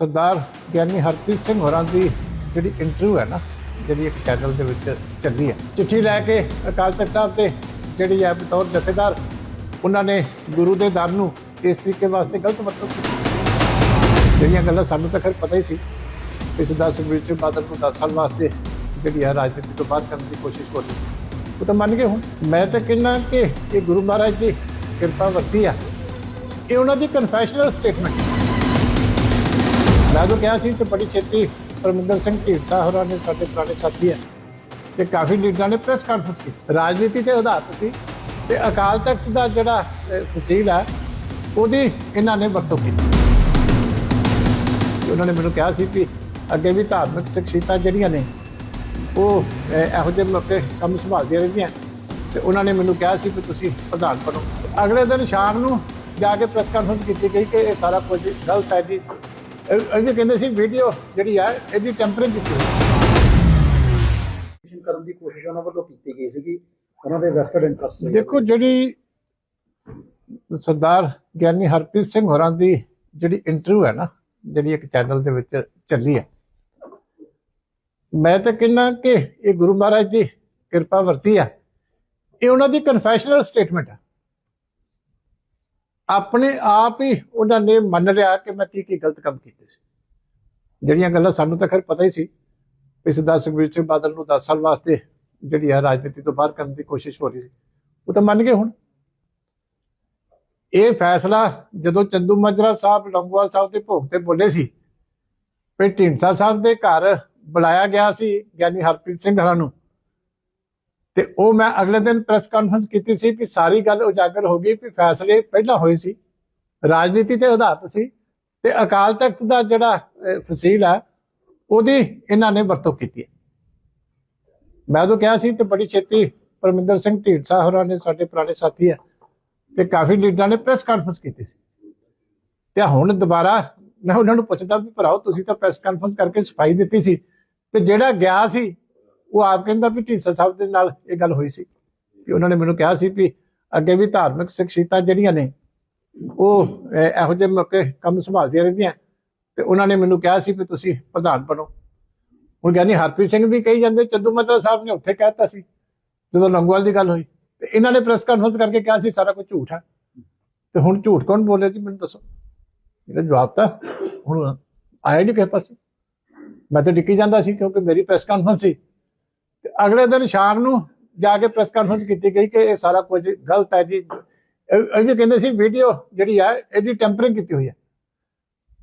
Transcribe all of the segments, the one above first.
ਸਰਦਾਰ ਗਿਆਨੀ ਹਰਪ੍ਰੀਤ ਸਿੰਘ ਹੋਰਾਂ ਦੀ ਜਿਹੜੀ ਇੰਟਰਵਿਊ ਹੈ ਨਾ, ਜਿਹੜੀ ਇੱਕ ਚੈਨਲ ਦੇ ਵਿੱਚ ਚੱਲੀ ਹੈ। ਚਿੱਠੀ ਲੈ ਕੇ ਅਕਾਲ ਤਖਤ ਸਾਹਿਬ ਤੇ ਜਿਹੜੀ ਹੈ ਬਤੌਰ ਜਥੇਦਾਰ, ਉਹਨਾਂ ਨੇ ਗੁਰੂ ਦੇ ਦਰ ਨੂੰ ਇਸ ਤਰੀਕੇ ਵਾਸਤੇ ਗਲਤ ਮਤਲਬ ਕੀਤੀ। ਜਿਹੜੀਆਂ ਗੱਲਾਂ ਸਾਨੂੰ ਤਾਂ ਖੈਰ ਪਤਾ ਹੀ ਸੀ, ਇਸ ਦਾ ਸੁਖਬੀਰ ਸਿੰਘ ਬਾਦਲ ਨੂੰ 10 ਸਾਲ ਵਾਸਤੇ ਜਿਹੜੀ ਹੈ ਰਾਜਨੀਤੀ ਤੋਂ ਬਾਹਰ ਕਰਨ ਦੀ ਕੋਸ਼ਿਸ਼ ਹੋ ਰਹੀ ਉਹ ਤਾਂ ਮੰਨ ਗਏ ਹੁਣ। ਮੈਂ ਤਾਂ ਕਹਿੰਦਾ ਕਿ ਇਹ ਗੁਰੂ ਮਹਾਰਾਜ ਦੀ ਕਿਰਪਾ ਵਰਤੀ ਆ। ਇਹ ਉਹਨਾਂ ਦੀ ਕਨਫੈਸ਼ਨਲ ਸਟੇਟਮੈਂਟ ਮੈਂ ਤਾਂ ਕਿਹਾ ਸੀ ਕਿ ਬੜੀ ਛੇਤੀ ਪਰਮਿੰਦਰ ਸਿੰਘ ਢੀਂਡਸਾ ਹੋਰਾਂ ਨੇ ਸਾਡੇ ਪੁਰਾਣੇ ਸਾਥੀ ਹੈ ਤੇ ਕਾਫੀ ਲੀਡਰਾਂ ਨੇ ਪ੍ਰੈਸ ਕਾਨਫਰੰਸ ਕੀਤੀ। ਰਾਜਨੀਤੀ ਤੇ ਆਧਾਰਿਤ ਸੀ ਤੇ ਅਕਾਲ ਤਖਤ ਦਾ ਜਿਹੜਾ ਅਹ, ਹੈ ਉਹਦੀ ਇਹਨਾਂ ਨੇ ਵਰਤੋਂ ਕੀਤੀ। ਤੇ ਉਹਨਾਂ ਨੇ ਮੈਨੂੰ ਕਿਹਾ ਸੀ ਕਿ ਅੱਗੇ ਵੀ ਧਾਰਮਿਕ ਸ਼ਖਸੀਅਤਾਂ ਜਿਹੜੀਆਂ ਨੇ ਉਹ ਇਹੋ ਜਿਹੇ ਮੌਕੇ ਕੰਮ ਸੰਭਾਲਦੀਆਂ ਰਹਿੰਦੀਆਂ। ਤੇ ਉਹਨਾਂ ਨੇ ਮੈਨੂੰ ਕਿਹਾ ਸੀ ਕਿ ਤੁਸੀਂ ਪ੍ਰਧਾਨ ਬਣੋ। ਅਗਲੇ ਦਿਨ ਸ਼ਾਮ ਨੂੰ ਜਾ ਕੇ ਪ੍ਰੈਸ ਕਾਨਫਰੰਸ ਕੀਤੀ ਗਈ ਕਿ ਇਹ ਸਾਰਾ ਕੁਝ ਗਲਤ ਹੈ ਜੀ। ਵੀ ਕਹਿੰਦੇ ਸੀ ਵੀਡੀਓ ਜਿਹੜੀ ਹੈ ਇਹਦੀ ਟੈਂਪਰਿੰਗ ਕੀਤੀ ਹੋਈ ਕਰਨ ਦੀ ਕੋਸ਼ਿਸ਼ ਉਹਨਾਂ ਵੱਲੋਂ ਕੀਤੀ ਗਈ ਸੀਗੀ। ਉਹਨਾਂ ਦੇ ਵੈਸਟਡ ਇੰਟਰਸਟ ਦੇਖੋ ਜਿਹੜੀ ਸਰਦਾਰ ਗਿਆਨੀ ਹਰਪ੍ਰੀਤ ਸਿੰਘ ਹੋਰਾਂ ਦੀ ਜਿਹੜੀ ਇੰਟਰਵਿਊ ਹੈ ਨਾ ਜਿਹੜੀ ਇੱਕ ਚੈਨਲ ਦੇ ਵਿੱਚ ਚੱਲੀ ਹੈ ਮੈਂ ਤਾਂ ਕਹਿੰਦਾ ਕਿ ਇਹ ਗੁਰੂ ਮਹਾਰਾਜ ਦੀ ਕਿਰਪਾ ਵਰਤੀ ਆ ਇਹ ਉਹਨਾਂ ਦੀ ਕਨਫੈਸ਼ਨਲ ਸਟੇਟਮੈਂਟ ਹੈ। ਆਪਣੇ ਆਪ ਹੀ ਉਹਨਾਂ ਨੇ ਮੰਨ ਲਿਆ ਕਿ ਮੈਂ ਕੀ ਕੀ ਗਲਤ ਕੰਮ ਕੀਤੇ ਸੀ। ਜਿਹੜੀਆਂ ਗੱਲਾਂ ਸਾਨੂੰ ਤਾਂ ਖੈਰ ਪਤਾ ਹੀ ਸੀ, ਇਸ ਦਾ ਸੁਖਬੀਰ ਸਿੰਘ ਬਾਦਲ ਨੂੰ 10 ਸਾਲ ਵਾਸਤੇ ਜਿਹੜੀ ਹੈ ਰਾਜਨੀਤੀ ਤੋਂ ਬਾਹਰ ਕਰਨ ਦੀ ਕੋਸ਼ਿਸ਼ ਹੋ ਰਹੀ ਸੀ, ਉਹ ਤਾਂ ਮੰਨ ਗਏ ਹੁਣ। ਇਹ ਫੈਸਲਾ ਜਦੋਂ ਚੰਦੂ ਮਾਜਰਾ ਸਾਹਿਬ, ਲੰਗੋਵਾਲ ਸਾਹਿਬ ਦੇ ਭੋਗ ਤੇ ਬੋਲੇ ਸੀ ਵੀ ਢੀਂਡਸਾ ਸਾਹਿਬ ਦੇ ਘਰ ਬੁਲਾਇਆ ਗਿਆ ਸੀ ਗਿਆਨੀ ਹਰਪ੍ਰੀਤ ਸਿੰਘ ਹਰਾਂ ਨੂੰ। ਤੇ ਉਹ ਮੈਂ ਅਗਲੇ ਦਿਨ ਪ੍ਰੈਸ ਕਾਨਫਰੰਸ ਕੀਤੀ ਸੀ ਕਿ ਸਾਰੀ ਗੱਲ ਉਜਾਗਰ ਹੋ ਗਈ ਕਿ ਫੈਸਲੇ ਪਹਿਲਾਂ ਹੋਏ ਸੀ। ਰਾਜਨੀਤੀ ਤੇ ਆਧਾਰਿਤ ਸੀ ਤੇ ਅਕਾਲ ਤਖਤ ਦਾ ਜਿਹੜਾ ਫਸੀਲ ਹੈ, ਉਹਦੀ ਇਹਨਾਂ ਨੇ ਵਰਤੋਂ ਕੀਤੀ ਹੈ। ਮੈਂ ਤਾਂ ਕਿਹਾ ਸੀ ਤੇ ਬੜੀ ਛੇਤੀ ਪਰਮਿੰਦਰ ਸਿੰਘ ਢੀਂਡਸਾ ਹੋਰਾਂ ਨੇ ਸਾਡੇ ਪੁਰਾਣੇ ਸਾਥੀ ਹੈ ਤੇ ਕਾਫੀ ਲੀਡਰਾਂ ਨੇ ਪ੍ਰੈਸ ਕਾਨਫਰੰਸ ਕੀਤੀ ਸੀ। ਤੇ ਹੁਣ ਦੁਬਾਰਾ ਮੈਂ ਉਹਨਾਂ ਨੂੰ ਪੁੱਛਦਾ ਵੀ ਭਰਾਓ, ਤੁਸੀਂ ਤਾਂ ਪ੍ਰੈਸ ਕਾਨਫਰੰਸ ਕਰਕੇ ਸਫ਼ਾਈ ਦਿੱਤੀ ਸੀ ਤੇ ਜਿਹੜਾ ਗਿਆ ਸੀ ਉਹ ਆਪ ਕਹਿੰਦਾ ਵੀ ਢੀਂਡਸਾ ਸਾਹਿਬ ਦੇ ਨਾਲ ਇਹ ਗੱਲ ਹੋਈ ਸੀ। ਕਿ ਉਹਨਾਂ ਨੇ ਮੈਨੂੰ ਕਿਹਾ ਸੀ ਵੀ ਅੱਗੇ ਵੀ ਧਾਰਮਿਕ ਸ਼ਖਸੀਅਤਾਂ ਜਿਹੜੀਆਂ ਨੇ, ਉਹ ਇਹੋ ਜਿਹੇ ਮੌਕੇ ਕੰਮ ਸੰਭਾਲਦੀਆਂ ਰਹਿੰਦੀਆਂ। ਤੇ ਉਹਨਾਂ ਨੇ ਮੈਨੂੰ ਕਿਹਾ ਸੀ ਵੀ ਤੁਸੀਂ ਪ੍ਰਧਾਨ ਬਣੋ। ਹੁਣ ਗਿਆਨੀ ਹਰਪ੍ਰੀਤ ਸਿੰਘ ਵੀ ਕਹੀ ਜਾਂਦੇ, ਚੰਦੂ ਮਾਜਰਾ ਸਾਹਿਬ ਨੇ ਉੱਥੇ ਕਹਿਤਾ ਸੀ, ਜਦੋਂ ਲੰਗੋਵਾਲ ਦੀ ਗੱਲ ਹੋਈ। ਤੇ ਇਹਨਾਂ ਨੇ ਪ੍ਰੈਸ ਕਾਨਫਰੰਸ ਕਰਕੇ ਕਿਹਾ ਸੀ, ਸਾਰਾ ਕੁਝ ਝੂਠ ਹੈ ਤੇ ਹੁਣ ਝੂਠ ਕੌਣ ਬੋਲੇ ਜੀ, ਮੈਨੂੰ ਦੱਸੋ। ਇਹਦਾ ਜਵਾਬ ਤਾਂ ਹੁਣ ਆਇਆ ਨਹੀਂ ਕਿਸੇ ਪਾਸੇ। ਮੈਂ ਤਾਂ ਡਿੱਕੀ ਜਾਂਦਾ ਸੀ, ਕਿਉਂਕਿ ਮੇਰੀ ਪ੍ਰੈਸ ਕਾਨਫਰੰਸ ਸੀ। ਅਗਲੇ ਦਿਨ ਸ਼ਾਮ ਨੂੰ ਜਾ ਕੇ ਪ੍ਰੈਸ ਕਾਨਫਰੰਸ ਕੀਤੀ ਗਈ ਕਿ ਇਹ ਸਾਰਾ ਕੁਝ ਗਲਤ ਹੈ ਜੀ। ਇਹ ਵੀ ਕਹਿੰਦੇ ਸੀ ਵੀਡੀਓ ਜਿਹੜੀ ਹੈ ਇਹਦੀ ਟੈਂਪਰਿੰਗ ਕੀਤੀ ਹੋਈ ਹੈ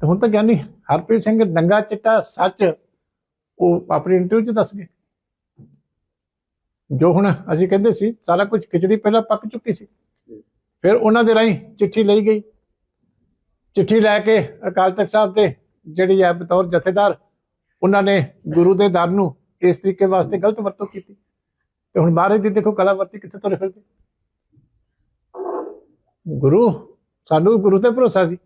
ਤੇ ਹੁਣ ਤਾਂ ਗਿਆਨੀ ਹਰਪ੍ਰੀਤ ਸਿੰਘ ਨੰਗਾ ਚਿੱਟਾ ਸੱਚ, ਉਹ ਆਪਣੀ ਇੰਟਰਵਿਊ 'ਚ ਦੱਸ ਗਏ। ਜੋ ਹੁਣ ਅਸੀਂ ਕਹਿੰਦੇ ਸੀ, ਸਾਰਾ ਕੁਝ ਖਿਚੜੀ ਪਹਿਲਾਂ ਪੱਕ ਚੁੱਕੀ ਸੀ। ਫਿਰ ਉਹਨਾਂ ਦੇ ਰਾਹੀਂ ਚਿੱਠੀ ਲਈ ਗਈ। ਚਿੱਠੀ ਲੈ ਕੇ ਅਕਾਲ ਤਖਤ ਸਾਹਿਬ ਦੇ ਜਿਹੜੀ ਹੈ ਬਤੌਰ ਜਥੇਦਾਰ, ਉਹਨਾਂ ਨੇ ਗੁਰੂ ਦੇ ਦਰ ਨੂੰ ਇਸ ਤਰੀਕੇ ਵਾਸਤੇ ਗਲਤ ਵਰਤੋਂ ਕੀਤੀ। ਤੇ ਹੁਣ ਮਹਾਰਾਜ ਦੀ ਦੇਖੋ ਕਲਾ ਵਰਤੀ ਕਿੱਥੇ ਤੁਰੇ ਫਿਰਦੇ। ਗੁਰੂ, ਸਾਨੂੰ ਗੁਰੂ ਤੇ ਭਰੋਸਾ ਸੀ।